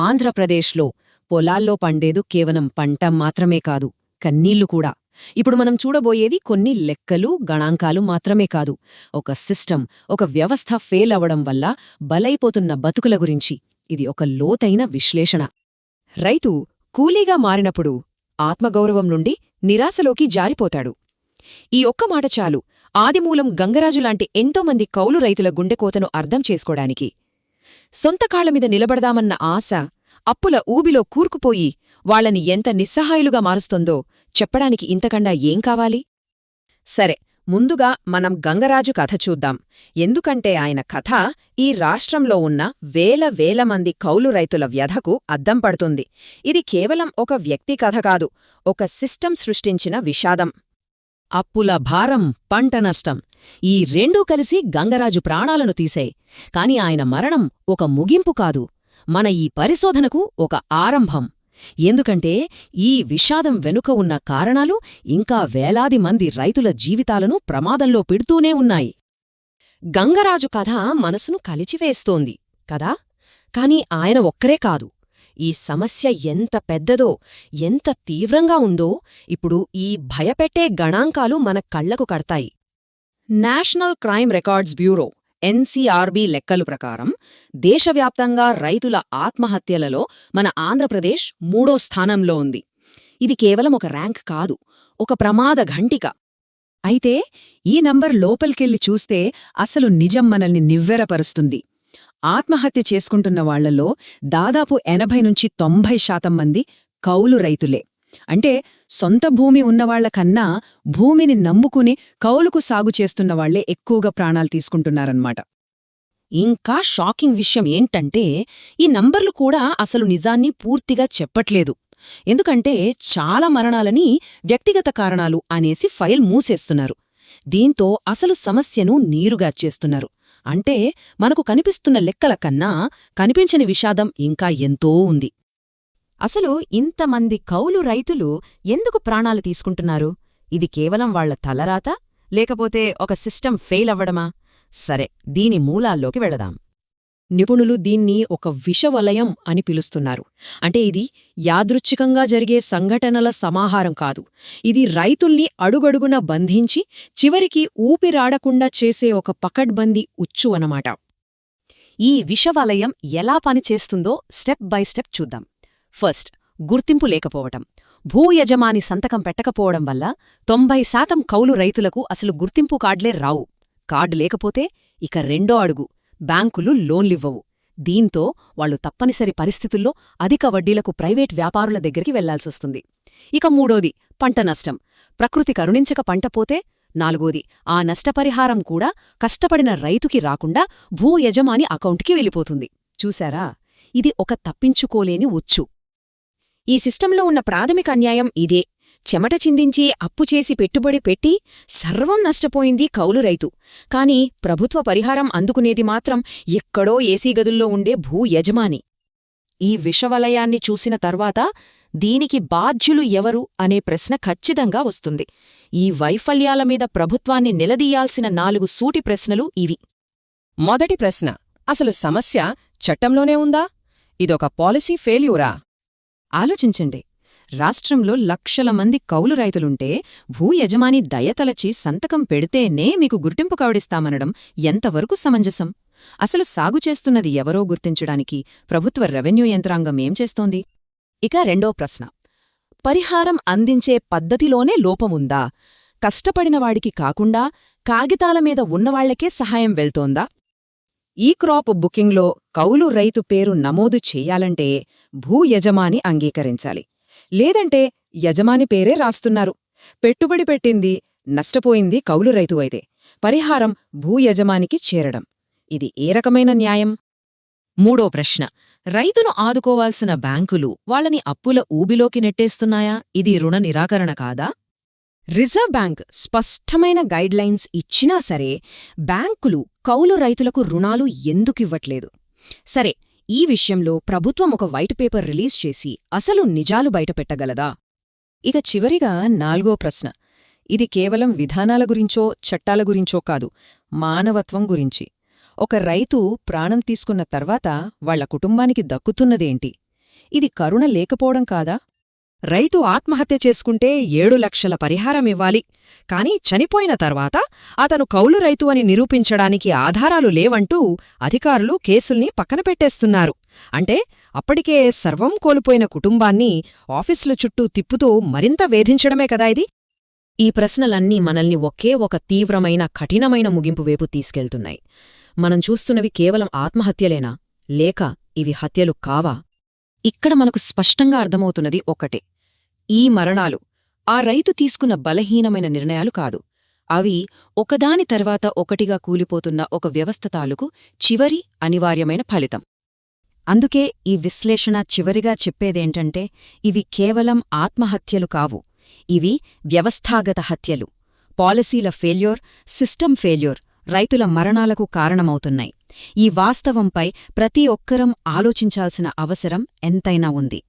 ఆంధ్రప్రదేశ్లో పొలాల్లో పండేదు కేవలం పంట మాత్రమే కాదు కన్నీళ్ళు కూడా. ఇప్పుడు మనం చూడబోయేది కొన్ని లెక్కలు గణాంకాలు మాత్రమే కాదు. ఒక సిస్టమ్ ఒక వ్యవస్థ ఫెయిల్ అవ్వడం వల్ల బలైపోతున్న బతుకుల గురించి. ఇది ఒక లోతైన విశ్లేషణ. రైతు కూలీగా మారినప్పుడు ఆత్మగౌరవం నుండి నిరాశలోకి జారిపోతాడు. ఈ ఒక్క మాట చాలు. ఆదిమూలం గంగరాజులాంటి ఎంతోమంది కౌలు రైతుల గుండెకోతను అర్థం చేసుకోడానికి సొంత కాళ్ళమీద నిలబడదామన్న ఆశ అప్పుల ఊబిలో కూరుకుపోయి వాళ్ళని ఎంత నిస్సహాయులుగా మారుస్తుందో చెప్పడానికి ఇంతకన్నా ఏం కావాలి? సరే ముందుగా మనం గంగరాజు కథ చూద్దాం. ఎందుకంటే ఆయన కథ ఈ రాష్ట్రంలో ఉన్న వేల వేల మంది కౌలు రైతుల వ్యధకు అద్దం పడుతుంది. ఇది కేవలం ఒక వ్యక్తి కథ కాదు ఒక సిస్టం సృష్టించిన విషాదం. అప్పుల భారం పంట నష్టం. ఈ రెండూ కలిసి గంగరాజు ప్రాణాలను తీశాయి కాని ఆయన మరణం ఒక ముగింపు కాదు. మన ఈ పరిశోధనకు ఒక ఆరంభం. ఎందుకంటే ఈ విషాదం వెనుక ఉన్న కారణాలు ఇంకా వేలాది మంది రైతుల జీవితాలను ప్రమాదంలో పెడుతూనే ఉన్నాయి. గంగరాజు కథ మనసును కలిచివేస్తోంది కదా? కాని ఆయన ఒక్కరే కాదు. ఈ సమస్య ఎంత పెద్దదో ఎంత తీవ్రంగా ఉందో ఇప్పుడు ఈ భయపెట్టే గణాంకాలు మన కళ్ళకు కడతాయి. National crime records bureau NCRB లెక్కలు ప్రకారం దేశవ్యాప్తంగా రైతుల ఆత్మహత్యలలో మన ఆంధ్రప్రదేశ్ మూడో స్థానంలో ఉంది. ఇది కేవలం ఒక ర్యాంక్ కాదు ఒక ప్రమాద ఘంటిక. అయితే ఈ నంబర్ లోపలికెళ్ళి చూస్తే అసలు నిజం మనల్ని నివ్వెరపరుస్తుంది. ఆత్మహత్య చేసుకుంటున్న వాళ్ళలో దాదాపు ఎనభై నుంచి తొంభై శాతం మంది కౌలు రైతులే. అంటే సొంత భూమి ఉన్నవాళ్ళకన్నా భూమిని నమ్ముకుని కౌలుకు సాగు చేస్తున్న వాళ్ళే ఎక్కువగా ప్రాణాలు తీసుకుంటున్నారన్నమాట. ఇంకా షాకింగ్ విషయం ఏంటంటే ఈ నంబర్లు కూడా అసలు నిజాన్ని పూర్తిగా చెప్పట్లేదు. ఎందుకంటే చాలా మరణాలని వ్యక్తిగత కారణాలు అనేసి ఫైల్ మూసేస్తున్నారు. దీంతో అసలు సమస్యను నీరుగార్చేస్తున్నారు అంటే మనకు కనిపిస్తున్న లెక్కల కన్నా కనిపించని విషాదం ఇంకా ఎంతో ఉంది. అసలు ఇంతమంది కౌలు రైతులు ఎందుకు ప్రాణాలు తీసుకుంటున్నారు? ఇది కేవలం వాళ్ళ తలరాత? లేకపోతే ఒక సిస్టమ్ ఫెయిల్ అవ్వడమా? సరే దీని మూలాల్లోకి వెళదాం. నిపుణులు దీన్ని ఒక విషవలయం అని పిలుస్తున్నారు. అంటే ఇది యాదృచ్ఛికంగా జరిగే సంఘటనల సమాహారం కాదు. ఇది రైతుల్ని అడుగడుగున బంధించి చివరికి ఊపిరాడకుండా చేసే ఒక పకడ్బందీ ఉచ్చు అనమాట ఈ విషవలయం ఎలా పనిచేస్తుందో స్టెప్ బై స్టెప్ చూద్దాం. ఫస్ట్ గుర్తింపు లేకపోవటం. భూ యజమాని సంతకం పెట్టకపోవడం వల్ల తొంభై శాతం కౌలు రైతులకు అసలు గుర్తింపు కార్డులే రావు. కార్డు లేకపోతే ఇక రెండో అడుగు బ్యాంకులు లోన్లివ్వవు. దీంతో వాళ్ళు తప్పనిసరి పరిస్థితుల్లో అధిక వడ్డీలకు ప్రైవేట్ వ్యాపారుల దగ్గరికి వెళ్ళాల్సొస్తుంది. ఇక మూడోది పంట నష్టం. ప్రకృతి కరుణించక పంట పోతే నాలుగోది ఆ నష్టపరిహారం కూడా కష్టపడిన రైతుకి రాకుండా భూ యజమాని అకౌంట్కి వెళ్ళిపోతుంది. చూశారా? ఇది ఒక తప్పించుకోలేని ఉచ్చు. ఈ సిస్టంలో ఉన్న ప్రాథమిక అన్యాయం ఇదే. చెమట చిందించి అప్పుచేసి పెట్టుబడి పెట్టి సర్వం నష్టపోయింది కౌలు రైతు. కాని ప్రభుత్వ పరిహారం అందుకునేది మాత్రం ఎక్కడో ఏసీ గదుల్లో ఉండే భూ యజమాని. ఈ విషవలయాన్ని చూసిన తర్వాత దీనికి బాధ్యులు ఎవరు అనే ప్రశ్న ఖచ్చితంగా వస్తుంది. ఈ వైఫల్యాల మీద ప్రభుత్వాన్ని నిలదీయాల్సిన నాలుగు సూటి ప్రశ్నలు ఇవి. మొదటి ప్రశ్న అసలు సమస్య చట్టంలోనే ఉందా? ఇదొక పాలసీ ఫెయిల్యూరా? ఆలోచించండి. రాష్ట్రంలో లక్షల మంది కౌలు రైతులుంటే భూ యజమాని దయతలచి సంతకం పెడితేనే మీకు గుర్తింపు కావడిస్తామనడం ఎంతవరకు సమంజసం? అసలు సాగు చేస్తున్నది ఎవరో గుర్తించడానికి ప్రభుత్వ రెవెన్యూ యంత్రాంగం ఏం చేస్తోంది? ఇక రెండో ప్రశ్న. పరిహారం అందించే పద్ధతిలోనే లోపముందా? కష్టపడినవాడికి కాకుండా కాగితాల మీద ఉన్నవాళ్ళకే సహాయం వెళ్తోందా? ఈ క్రాప్ బుకింగ్లో కౌలు రైతు పేరు నమోదు చెయ్యాలంటే భూ యజమాని అంగీకరించాలి. లేదంటే యజమాని పేరే రాస్తున్నారు. పెట్టుబడి పెట్టింది నష్టపోయింది కౌలు రైతు అయితే పరిహారం భూ యజమానికి చేరడం. ఇది ఏ రకమైన న్యాయం? మూడో ప్రశ్న. రైతును ఆదుకోవాల్సిన బ్యాంకులు వాళ్ళని అప్పుల ఊబిలోకి నెట్టేస్తున్నాయా? ఇది రుణ నిరాకరణ కాదా? రిజర్వ్ బ్యాంక్ స్పష్టమైన గైడ్లైన్స్ ఇచ్చినా సరే బ్యాంకులు కౌలు రైతులకు రుణాలు ఎందుకివ్వట్లేదు? సరే ఈ విషయంలో ప్రభుత్వం ఒక వైట్ పేపర్ రిలీజ్ చేసి అసలు నిజాలు బయటపెట్టగలదా? ఇక చివరిగా నాల్గో ప్రశ్న. ఇది కేవలం విధానాల గురించో చట్టాల గురించో కాదు మానవత్వం గురించి. ఒక రైతు ప్రాణం తీసుకున్న తర్వాత వాళ్ళ కుటుంబానికి దక్కుతున్నదేంటి? ఇది కరుణ లేకపోవడం కాదా? రైతు ఆత్మహత్య చేసుకుంటే ఏడు లక్షల పరిహారం ఇవ్వాలి. కాని చనిపోయిన తర్వాత అతను కౌలు రైతు అని నిరూపించడానికి ఆధారాలు లేవంటూ అధికారులు కేసుల్ని పక్కన పెట్టేస్తున్నారు. అంటే అప్పటికే సర్వం కోల్పోయిన కుటుంబాన్ని ఆఫీసుల చుట్టూ తిప్పుతూ మరింత వేధించడమే కదా ఇది? ఈ ప్రశ్నలన్నీ మనల్ని ఒకే ఒక తీవ్రమైన కఠినమైన ముగింపు వైపు తీసుకెళ్తున్నాయి. మనం చూస్తున్నవి కేవలం ఆత్మహత్యలేనా? లేక ఇవి హత్యలు కావా? ఇక్కడ మనకు స్పష్టంగా అర్థమవుతున్నది ఒకటే ఈ మరణాలు ఆ రైతు తీసుకున్న బలహీనమైన నిర్ణయాలు కాదు. అవి ఒకదాని తర్వాత ఒకటిగా కూలిపోతున్న ఒక వ్యవస్థ తాలూకు చివరి అనివార్యమైన ఫలితం. అందుకే ఈ విశ్లేషణ చివరిగా చెప్పేదేంటంటే ఇవి కేవలం ఆత్మహత్యలు కావు. ఇవి వ్యవస్థాగత హత్యలు. పాలసీల ఫెయిల్యూర్ సిస్టమ్ ఫెయిల్యూర్ రైతుల మరణాలకు కారణమవుతున్నాయి. ఈ వాస్తవంపై ప్రతి ఒక్కరం ఆలోచించాల్సిన అవసరం ఎంతైనా ఉంది.